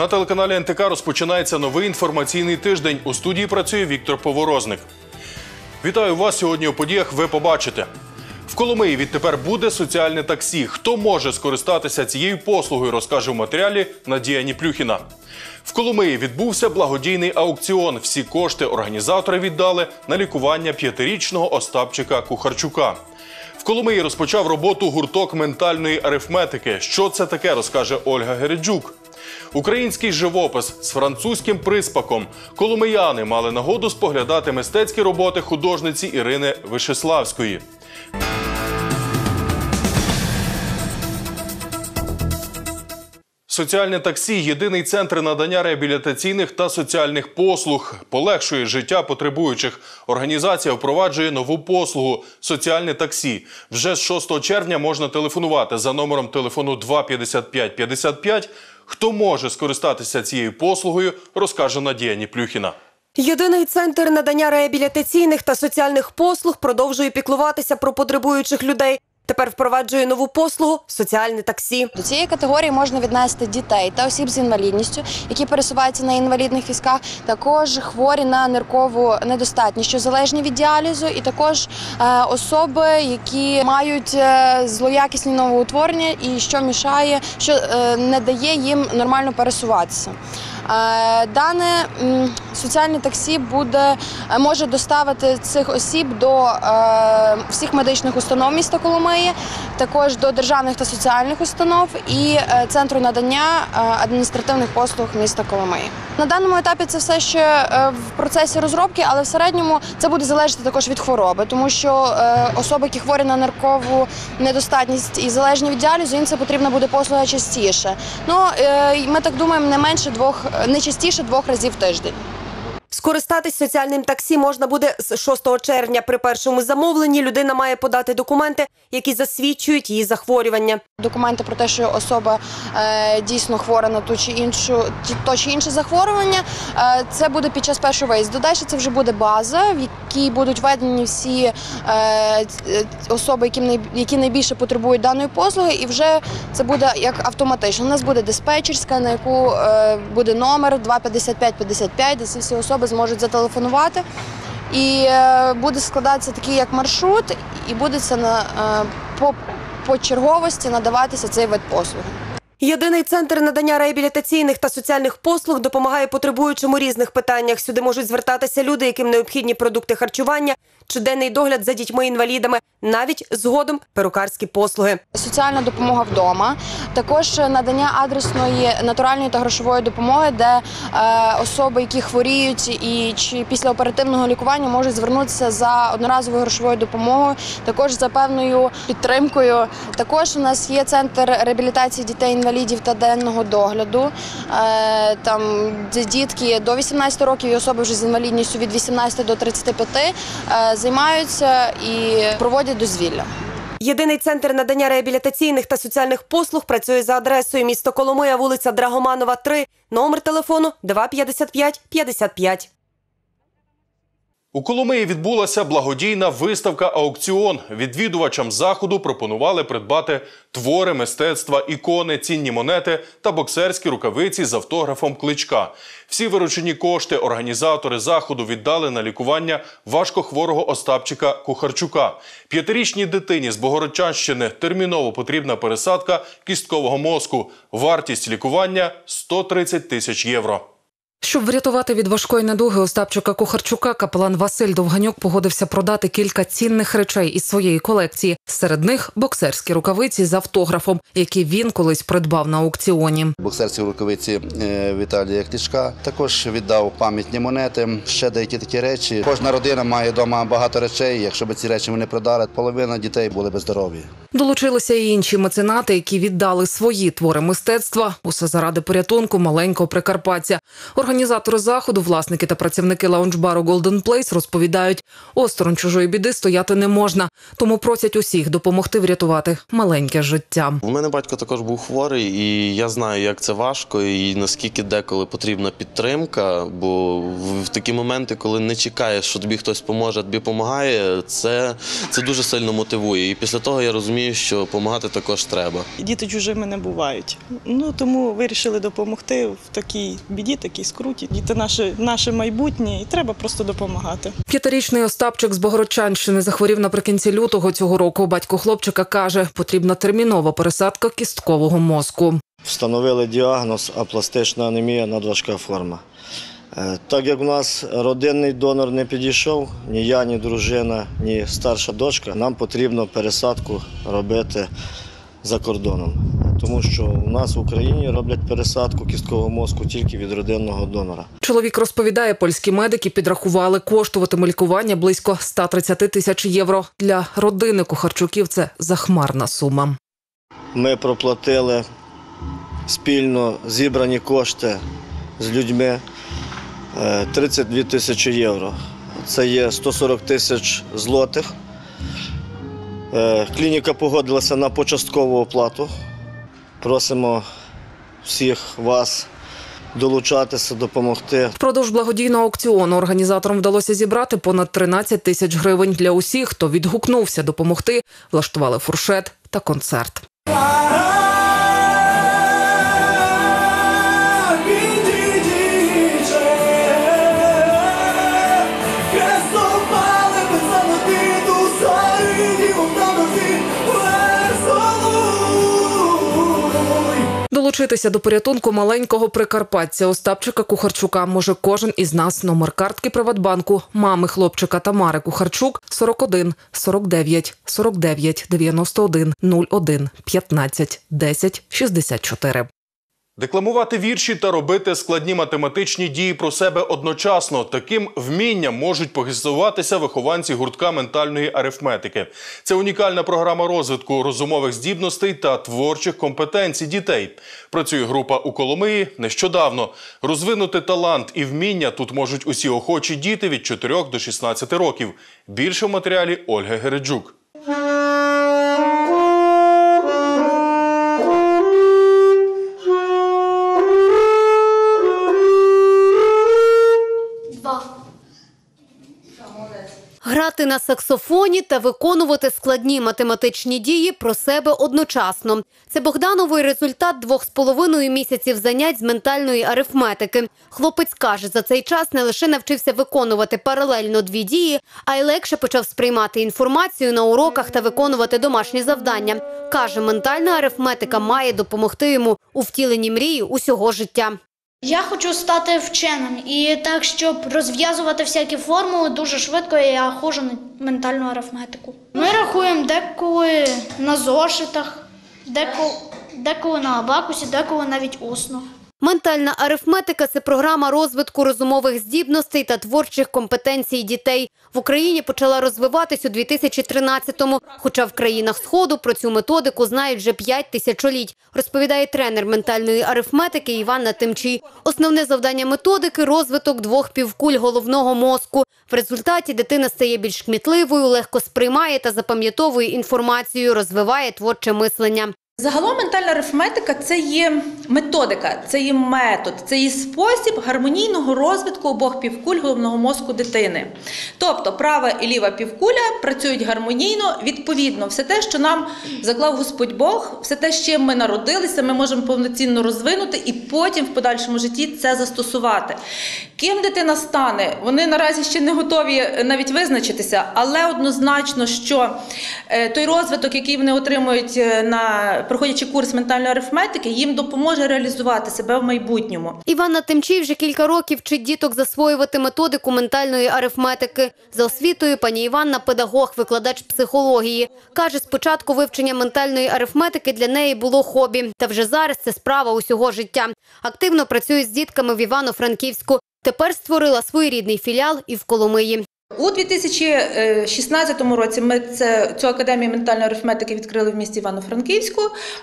На телеканалі НТК розпочинається новий інформаційний тиждень. У студії працює Віктор Поворозник. Вітаю вас сьогодні у подіях. Ви побачите. В Коломиї відтепер буде соціальне таксі. Хто може скористатися цією послугою, розкаже в матеріалі Надія Ніплюхіна. В Коломиї відбувся благодійний аукціон. Всі кошти організатори віддали на лікування п'ятирічного Остапчика Кухарчука. В Коломиї розпочав роботу гурток ментальної арифметики. Що це таке, розкаже Ольга Гереджук. Український живопис з французьким приспаком. Коломияни мали нагоду споглядати мистецькі роботи художниці Ірини Вишеславської. Соціальне таксі єдиний центр надання реабілітаційних та соціальних послуг, полегшує життя потребуючих. Організація впроваджує нову послугу соціальне таксі. Вже з 6 червня можна телефонувати за номером телефону 255 55. Хто може скористатися цією послугою, розкаже Надія Ніплюхіна. Єдиний центр надання реабілітаційних та соціальних послуг продовжує піклуватися про потребуючих людей. Тепер впроваджує нову послугу соціальне таксі. До цієї категорії можна віднести дітей та осіб з інвалідністю, які пересуваються на інвалідних візках, також хворі на ниркову недостатність, що залежні від діалізу, і також е, особи, які мають е, злоякісні новоутворення і що мішає, що е, не дає їм нормально пересуватися. Дане соціальне таксі буде е, може доставити цих осіб до е, всіх медичних установ міста Коломиї, також до державних та соціальних установ і е, центру надання е, адміністративних послуг міста Коломиї. На даному етапі це все ще в процесі розробки, але в середньому це буде залежати також від хвороби, тому що особи, які хворі на ниркову недостатність і залежні від діалізу, їм це потрібна буде послуга частіше. Ну ми так думаємо, не менше двох, не частіше двох разів в тиждень. Скористатись соціальним таксі можна буде з 6 червня. При першому замовленні людина має подати документи, які засвідчують її захворювання. Документи про те, що особа е, дійсно хвора на ту чи іншу то чи інше захворювання. Е, це буде під час першого виїзду. Далі це вже буде база, в якій будуть введені всі е, особи, які, най- найбільше потребують даної послуги, і вже це буде як автоматично. У нас буде диспетчерська, на яку буде номер 25555, де всі особи зможуть зателефонувати. І е, буде складатися такий як маршрут, і буде це на е, по, по черговості надаватися цей вид послуги. Єдиний центр надання реабілітаційних та соціальних послуг допомагає потребуючим у різних питаннях. Сюди можуть звертатися люди, яким необхідні продукти харчування, щоденний догляд за дітьми-інвалідами, навіть згодом перукарські послуги. Соціальна допомога вдома, також надання адресної натуральної та грошової допомоги, де е, особи, які хворіють і чи після оперативного лікування можуть звернутися за одноразовою грошовою допомогою, також за певною підтримкою. Також у нас є центр реабілітації дітей інвалідів та денного догляду. Е, там дітки до 18 років і особи вже з інвалідністю від 18 до 35 е, займаються і проводять дозвілля. Єдиний центр надання реабілітаційних та соціальних послуг працює за адресою місто Коломия, вулиця Драгоманова, 3, номер телефону 255 55. У Коломиї відбулася благодійна виставка аукціон. Відвідувачам заходу пропонували придбати твори мистецтва, ікони, цінні монети та боксерські рукавиці з автографом кличка. Всі виручені кошти організатори заходу віддали на лікування важкохворого Остапчика Кухарчука. П'ятирічній дитині з Богородчанщини терміново потрібна пересадка кісткового мозку. Вартість лікування 130 тисяч євро. Щоб врятувати від важкої недуги Остапчика Кухарчука, капелан Василь Довганюк погодився продати кілька цінних речей із своєї колекції. Серед них боксерські рукавиці з автографом, які він колись придбав на аукціоні. Боксерські рукавиці е, Віталія Клічка. Також віддав пам'ятні монети, ще деякі такі речі. Кожна родина має вдома багато речей. Якщо б ці речі вони продали, половина дітей були б здорові. Долучилися і інші меценати, які віддали свої твори мистецтва. Усе заради порятунку маленького Прикарпаття. Організатори заходу, власники та працівники лаунж-бару Golden Place розповідають, осторонь чужої біди стояти не можна, тому просять усіх допомогти врятувати маленьке життя. У мене батько також був хворий, і я знаю, як це важко, і наскільки деколи потрібна підтримка. Бо в такі моменти, коли не чекаєш, що тобі хтось поможе, тобі допомагає, це, це дуже сильно мотивує. І після того я розумію, що допомагати також треба. Діти чужими не бувають. Ну тому вирішили допомогти в такій біді, такій скруті. Діти наше, наше майбутнє, і треба просто допомагати. П'ятирічний Остапчик з Богородчанщини захворів наприкінці лютого цього року. Батько хлопчика каже, потрібна термінова пересадка кісткового мозку. Встановили діагноз апластична анемія надважка форма. Е, Так як у нас родинний донор не підійшов, ні я, ні дружина, ні старша дочка, нам потрібно пересадку робити за кордоном. Тому що у нас в Україні роблять пересадку кісткового мозку тільки від родинного донора. Чоловік розповідає, польські медики підрахували, коштуватиме лікування близько 130 тисяч євро. Для родини Кухарчуків це захмарна сума. Ми проплатили спільно зібрані кошти з людьми е, 32 тисячі євро. Це є 140 тисяч злотих. Е, Клініка погодилася на початкову оплату. Просимо всіх вас долучатися, допомогти. Впродовж благодійного аукціону організаторам вдалося зібрати понад 13 тисяч гривень для усіх, хто відгукнувся допомогти. Влаштували фуршет та концерт. Долучитися до порятунку маленького прикарпатця Остапчика Кухарчука може кожен із нас. Номер картки Приватбанку мами хлопчика Тамари Кухарчук 41 49 49 91 01 15 10 64. Декламувати вірші та робити складні математичні дії про себе одночасно. Таким вмінням можуть похизуватися вихованці гуртка ментальної арифметики. Це унікальна програма розвитку розумових здібностей та творчих компетенцій дітей. Працює група у Коломиї нещодавно. Розвинути талант і вміння тут можуть усі охочі діти від 4 до 16 років. Більше в матеріалі Ольги Гереджук. Грати на саксофоні та виконувати складні математичні дії про себе одночасно. Це Богдановий результат двох з половиною місяців занять з ментальної арифметики. Хлопець каже, за цей час не лише навчився виконувати паралельно дві дії, а й легше почав сприймати інформацію на уроках та виконувати домашні завдання. Каже, ментальна арифметика має допомогти йому у втіленні мрії усього життя. Я хочу стати вченим, і так, щоб розв'язувати всякі формули дуже швидко, я ходжу на ментальну арифметику. Ми рахуємо деколи на зошитах, деколи, деколи на абакусі, деколи навіть усно. Ментальна арифметика це програма розвитку розумових здібностей та творчих компетенцій дітей. В Україні почала розвиватись у 2013-му, хоча в країнах Сходу про цю методику знають вже 5 тисячоліть, розповідає тренер ментальної арифметики Іванна Тимчій. Основне завдання методики – розвиток двох півкуль головного мозку. В результаті дитина стає більш кмітливою, легко сприймає та запам'ятовує інформацію, розвиває творче мислення. Загалом ментальна арифметика це є методика, це є метод, це є спосіб гармонійного розвитку обох півкуль головного мозку дитини. Тобто права і ліва півкуля працюють гармонійно, відповідно, все те, що нам заклав Господь Бог, все те, з чим ми народилися, ми можемо повноцінно розвинути і потім в подальшому житті це застосувати. Ким дитина стане, вони наразі ще не готові навіть визначитися, але однозначно, що е, той розвиток, який вони отримують е, на проходячи курс ментальної арифметики, їм допоможе реалізувати себе в майбутньому. Іванна Тимчій вже кілька років вчить діток засвоювати методику ментальної арифметики. За освітою пані Іванна – педагог, викладач психології. Каже, спочатку вивчення ментальної арифметики для неї було хобі, та вже зараз це справа усього життя. Активно працює з дітками в Івано-Франківську. Тепер створила своєрідний філіал і в Коломиї. У 2016 році ми це, цю академію ментальної арифметики відкрили в місті Івано-Франківську,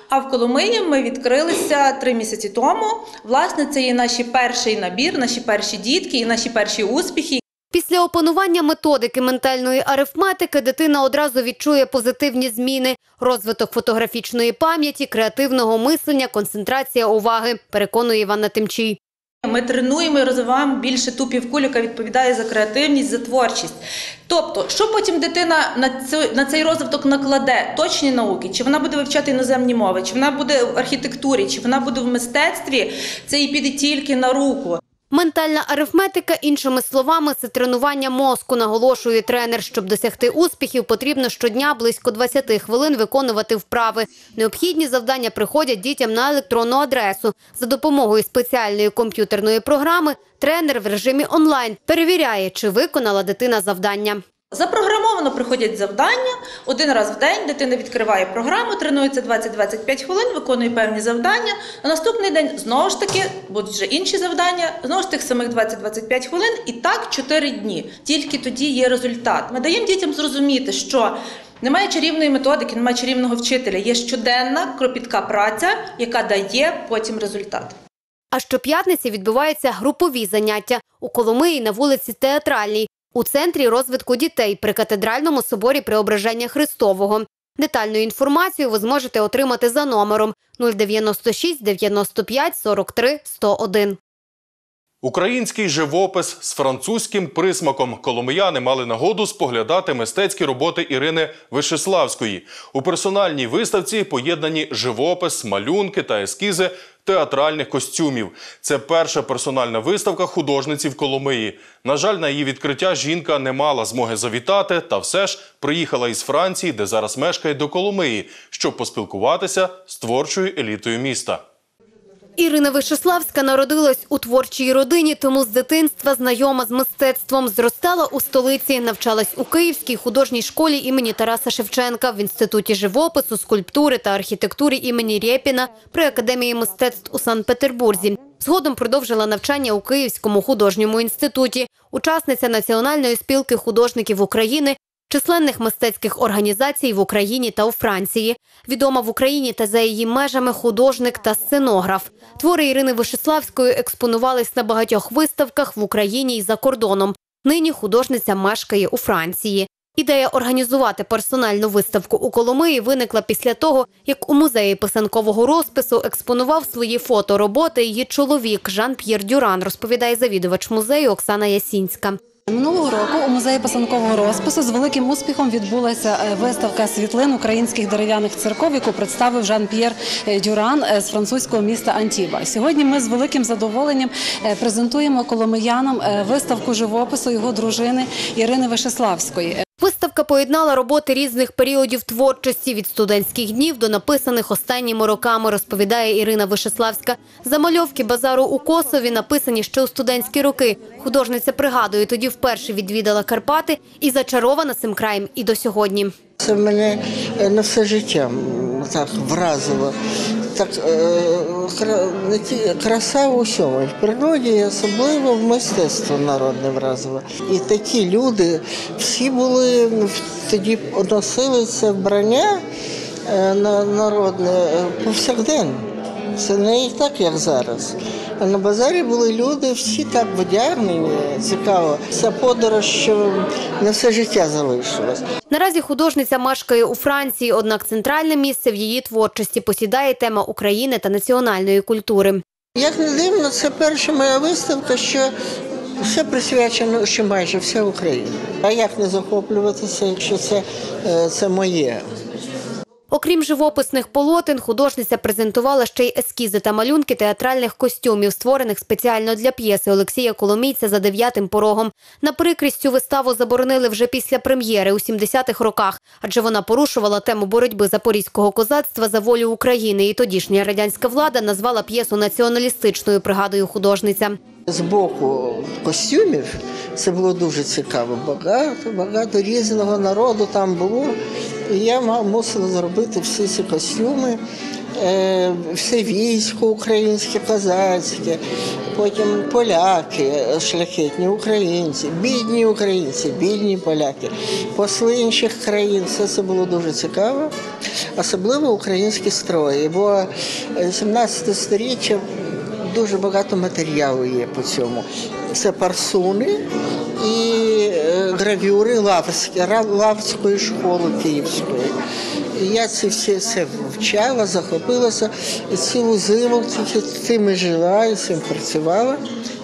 а в Коломиї ми відкрилися три місяці тому. Власне, це є наш перший набір, наші перші дітки і наші перші успіхи. Після опанування методики ментальної арифметики дитина одразу відчує позитивні зміни – розвиток фотографічної пам'яті, креативного мислення, концентрація уваги, переконує Іванна Тимчій. Ми тренуємо і розвиваємо більше ту півкулю, яка відповідає за креативність, за творчість. Тобто, що потім дитина на цей розвиток накладе? Точні науки, чи вона буде вивчати іноземні мови, чи вона буде в архітектурі, чи вона буде в мистецтві, це їй піде тільки на руку. Ментальна арифметика, іншими словами, це тренування мозку, наголошує тренер. Щоб досягти успіхів, потрібно щодня близько 20 хвилин виконувати вправи. Необхідні завдання приходять дітям на електронну адресу. За допомогою спеціальної комп'ютерної програми тренер в режимі онлайн перевіряє, чи виконала дитина завдання. Запрограмовано приходять завдання. Один раз в день дитина відкриває програму, тренується 20-25 хвилин, виконує певні завдання. На наступний день знову ж таки будуть вже інші завдання, знову ж тих самих 20-25 хвилин, і так 4 дні. Тільки тоді є результат. Ми даємо дітям зрозуміти, що немає чарівної методики, немає чарівного вчителя. Є щоденна кропітка праця, яка дає потім результат. А щоп'ятниці відбуваються групові заняття у Коломиї на вулиці Театральній, у центрі розвитку дітей при катедральному соборі Преображення Христового. Детальну інформацію ви зможете отримати за номером 096 95 43 101. Український живопис з французьким присмаком коломияни мали нагоду споглядати мистецькі роботи Ірини Вишеславської. У персональній виставці поєднані живопис, малюнки та ескізи театральних костюмів. Це перша персональна виставка художниці в Коломиї. На жаль, на її відкриття жінка не мала змоги завітати, та все ж приїхала із Франції, де зараз мешкає до Коломиї, щоб поспілкуватися з творчою елітою міста. Ірина Вишеславська народилась у творчій родині, тому з дитинства знайома з мистецтвом. Зростала у столиці, навчалась у Київській художній школі імені Тараса Шевченка в інституті живопису, скульптури та архітектури імені Рєпіна при академії мистецтв у Санкт-Петербурзі. Згодом продовжила навчання у Київському художньому інституті, учасниця Національної спілки художників України. Численних мистецьких організацій в Україні та у Франції. Відома в Україні та за її межами художник та сценограф. Твори Ірини Вишеславської експонувались на багатьох виставках в Україні і за кордоном. Нині художниця мешкає у Франції. Ідея організувати персональну виставку у Коломиї виникла після того, як у музеї писанкового розпису експонував свої фотороботи її чоловік Жан-П'єр Дюран, розповідає завідувач музею Оксана Ясінська. Минулого року у музеї писанкового розпису з великим успіхом відбулася е, виставка світлин українських дерев'яних церков, яку представив Жан-П'єр е, Дюран е, з французького міста Антіба. Сьогодні ми з великим задоволенням презентуємо коломиянам виставку живопису його дружини Ірини Вишеславської. Виставка поєднала роботи різних періодів творчості від студентських днів до написаних останніми роками, розповідає Ірина Вишеславська. Замальовки базару у Косові написані ще у студентські роки. Художниця пригадує, тоді вперше відвідала Карпати і зачарована цим краєм і до сьогодні. Це мене е, на все життя так вразило. Так е, краса в усьому, в природі, і особливо в мистецтво народне вразило. І такі люди всі були ну, тоді носили це вбрання е, на- народне е, повсякденно. Це не так, як зараз. А на базарі були люди, всі так вдягнені, цікаво. Це подорож, що на все життя залишилось. Наразі художниця мешкає у Франції, однак центральне місце в її творчості посідає тема України та національної культури. Як не дивно, це перша моя виставка, що все присвячено, що майже вся Україна. А як не захоплюватися, якщо це, е, це моє? Окрім живописних полотен, художниця презентувала ще й ескізи та малюнки театральних костюмів, створених спеціально для п'єси Олексія Коломійця за дев'ятим порогом. На прикрість цю виставу заборонили вже після прем'єри у 70-х роках, адже вона порушувала тему боротьби запорізького козацтва за волю України. І тодішня радянська влада назвала п'єсу націоналістичною, пригадує художниця. З боку костюмів це було дуже цікаво. Багато, багато різного народу там було. І я мусила зробити всі ці костюми, е, все військо українське, козацьке, потім поляки, шляхетні українці, бідні українці, бідні поляки, посли інших країн. Все це було дуже цікаво, особливо українські строї, бо е, 17 сторіччя дуже багато матеріалу є по цьому. Це парсуни і е, гравюри Ра- Лаврської школи Київської. Я це все це вивчала, захопилася і цілу зиму і жила, і цим працювала.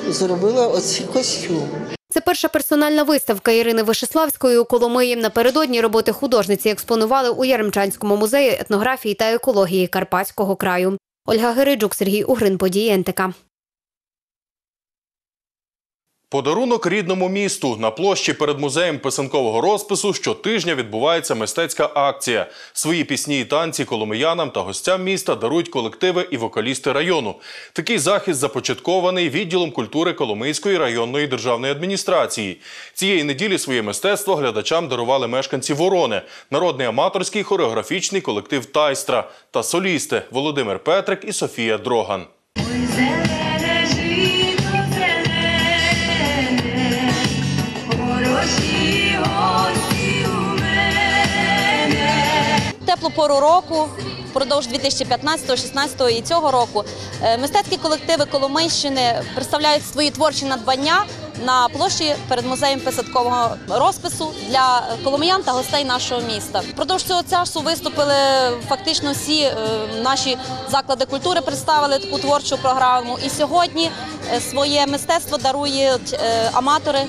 зробила оці костюми. Це перша персональна виставка Ірини Вишеславської у Коломиї. Напередодні роботи художниці експонували у Яремчанському музеї етнографії та екології Карпатського краю. Ольга Гириджук, Сергій Угрин, події НТК. Подарунок рідному місту на площі перед музеєм писанкового розпису щотижня відбувається мистецька акція. Свої пісні і танці коломиянам та гостям міста дарують колективи і вокалісти району. Такий захід започаткований відділом культури Коломийської районної державної адміністрації. Цієї неділі своє мистецтво глядачам дарували мешканці Ворони, народний аматорський хореографічний колектив Тайстра та солісти Володимир Петрик і Софія Дроган. Мене. пору року, впродовж 2015, 16 і цього року, е, мистецькі колективи Коломийщини представляють свої творчі надбання на площі перед музеєм писаткового розпису для коломиян та гостей нашого міста. Впродовж цього часу виступили фактично всі е, наші заклади культури, представили таку творчу програму. І сьогодні е, своє мистецтво дарують аматори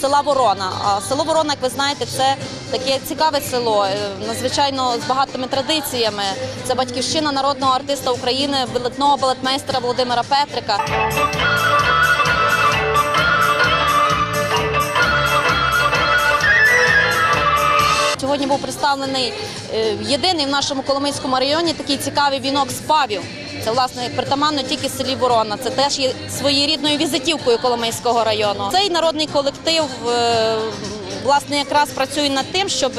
села Ворона. А село Ворона, як ви знаєте, це таке цікаве село, е, надзвичайно з багатими традиціями. Це батьківщина народного артиста України, видатного балетмейстера Володимира Петрика. Сьогодні був представлений е, єдиний в нашому Коломийському районі такий цікавий вінок з павів. Це власне притаманно тільки селі Ворона. Це теж є своєрідною візитівкою Коломийського району. Цей народний колектив е, власне якраз працює над тим, щоб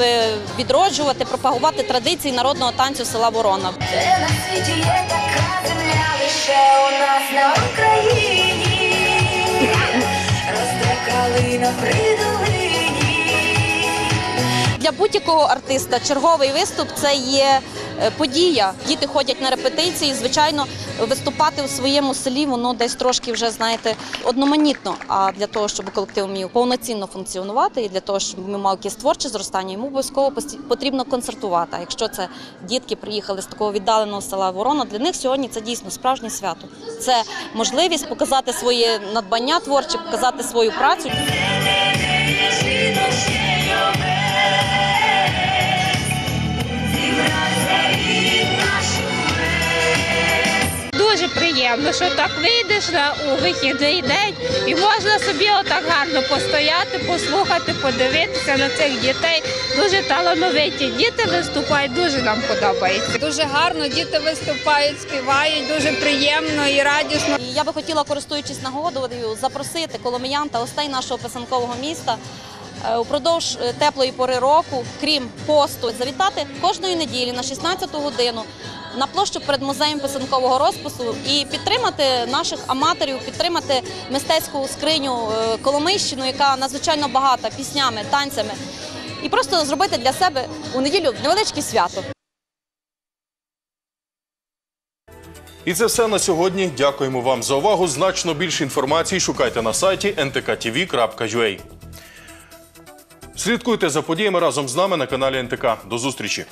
відроджувати, пропагувати традиції народного танцю села Ворона. Де на світі є така земля, лише у нас на Україні. Росте калина при. Для будь-якого артиста черговий виступ це є подія. Діти ходять на репетиції. Звичайно, виступати у своєму селі воно десь трошки вже знаєте одноманітно. А для того, щоб колектив міг повноцінно функціонувати, і для того, щоб ми мали якесь творче зростання, йому обов'язково потрібно концертувати. А якщо це дітки приїхали з такого віддаленого села Ворона, для них сьогодні це дійсно справжнє свято. Це можливість показати своє надбання творче, показати свою працю. Дуже приємно, що так вийдеш на у вихідний день і можна собі отак гарно постояти, послухати, подивитися на цих дітей. Дуже талановиті діти виступають, дуже нам подобається. Дуже гарно діти виступають, співають, дуже приємно і радісно. Я би хотіла, користуючись нагодою, запросити коломиян та гостей нашого писанкового міста е, упродовж е, теплої пори року, крім посту, завітати кожної неділі на 16 годину на площу перед музеєм писанкового розпису і підтримати наших аматорів, підтримати мистецьку скриню е, Коломийщину, яка надзвичайно багата піснями, танцями, і просто зробити для себе у неділю невеличке свято. І це все на сьогодні. Дякуємо вам за увагу. Значно більше інформації шукайте на сайті ntkTV.ua. Слідкуйте за подіями разом з нами на каналі НТК. До зустрічі!